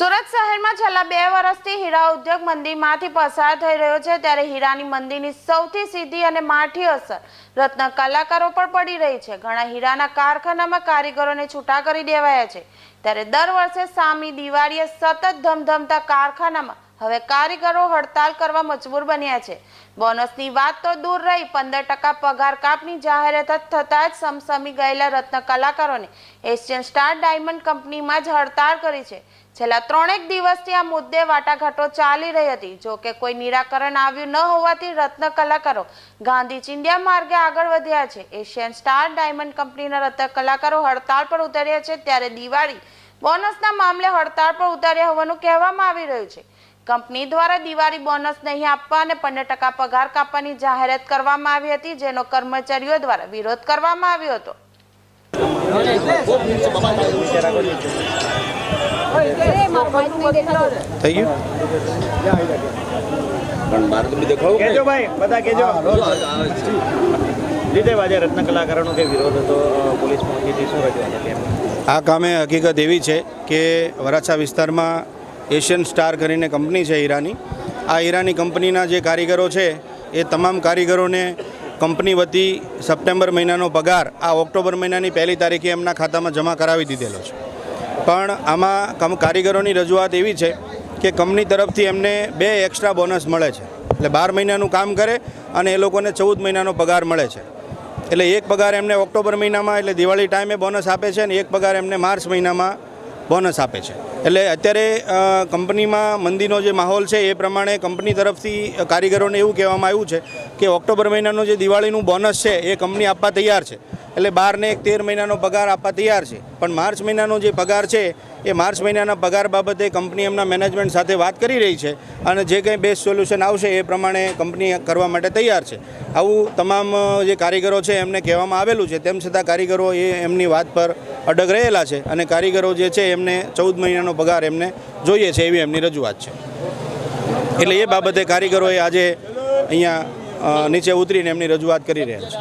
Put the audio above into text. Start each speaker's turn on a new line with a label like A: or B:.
A: સુરત શહેરમાં છેલ્લા બે વર્ષથી હીરા ઉદ્યોગ મંદીમાંથી પસાર થઈ રહ્યો છે, ત્યારે હીરાની મંદીની સૌથી સીધી અને માઠી અસર રત્ન કલાકારો પર પડી રહી છે. ઘણા હીરાના કારખાનામાં કારીગરોને છૂટા કરી દેવાયા છે. ત્યારે દર વર્ષે સામી દિવાળીએ સતત ધમધમતા કારખાનામાં હવે કારીગરો હડતાલ કરવા મજબૂર બન્યા છે. બોનસની વાત તો દૂર રહી, પંદર ટકા પગાર કાપની જાહેરાત થતાં જ સમસમી ગયેલા રત્ન કલાકારોને એશિયન સ્ટાર ડાયમંડ કંપનીમાં જ હડતાળ કરી છે. છેલ્લા ત્રણેક દિવસથી આ મુદ્દે વાટાઘાટો ચાલી રહી હતી. જો કે કોઈ નિરાકરણ આવ્યું ન હોવાથી રત્ન કલાકારો ગાંધી ચિંડિયા માર્ગે આગળ વધ્યા છે. એશિયન સ્ટાર ડાયમંડ કંપનીના રત્ન કલાકારો હડતાળ પર ઉતર્યા છે ત્યારે દિવાળી બોનસના મામલે હડતાળ પર ઉતાર્યા હોવાનું કહેવામાં આવી રહ્યું છે. કંપની દ્વારા દિવાળી બોનસ નહીં આપવા અને પંદર ટકા પગાર કાપવાની જાહેરાત કરવામાં આવી હતી જેનો કર્મચારીઓ દ્વારા વિરોધ કરવામાં આવ્યો હતો.
B: થઈ ગયું
C: પણ મારે બી દેખાડવું
D: કેજો ભાઈ બધા કેજો. લીધે આજે રત્ન કલાકારોનો કે વિરોધ હતો પોલીસ પહોંચી હતી શું રજૂઆત હતી
B: આ કામે હકીકત એવી છે કે વરાછા વિસ્તારમાં એશિયન સ્ટાર કરીને કંપની છે હીરાની આ હીરાની કંપનીના જે કારીગરો છે, એ તમામ કારીગરોને કંપની વતી સપ્ટેમ્બર મહિનાનો પગાર, આ ઓક્ટોબર મહિનાની પહેલી તારીખે એમના ખાતામાં જમા કરાવી દીધેલો છે. પણ આમાં કારીગરોની રજૂઆત એવી છે કે કંપની તરફથી એમને બે એક્સ્ટ્રા બોનસ મળે છે. એટલે બાર મહિનાનું કામ કરે અને એ લોકોને ચૌદ મહિનાનો પગાર મળે છે. એટલે એક પગાર એમને ઓક્ટોબર મહિનામાં, એટલે દિવાળી ટાઈમે બોનસ આપે છે અને એક પગાર એમને માર્ચ મહિનામાં બોનસ આપે છે. એટલે અત્યારે કંપનીમાં મંદીનો જે માહોલ છે એ પ્રમાણે કંપની તરફથી કારીગરોને એવું કહેવામાં આવ્યું છે કે ઓક્ટોબર મહિનાનો જે દિવાળીનું બોનસ છે એ કંપની આપવા તૈયાર છે. એટલે બારને એક તેર મહિનાનો પગાર આપવા તૈયાર છે. પણ માર્ચ મહિનાનો જે પગાર છે, એ માર્ચ મહિનાના પગાર બાબતે કંપની એમના મેનેજમેન્ટ સાથે વાત કરી રહી છે અને જે કંઈ બેસ્ટ સોલ્યુશન આવશે એ પ્રમાણે કંપની કરવા માટે તૈયાર છે. આવું તમામ જે કારીગરો છે એમને કહેવામાં આવેલું છે. તેમ છતાં કારીગરો એ એમની વાત પર અડગ રહેલા છે અને કારીગરો જે છે એમને ચૌદ મહિનાનો પગાર એમને જોઈએ છે એવી એમની રજૂઆત છે. એટલે એ બાબતે કારીગરોએ આજે અહીંયા નીચે ઉતરીને એમની રજૂઆત કરી રહ્યા છે.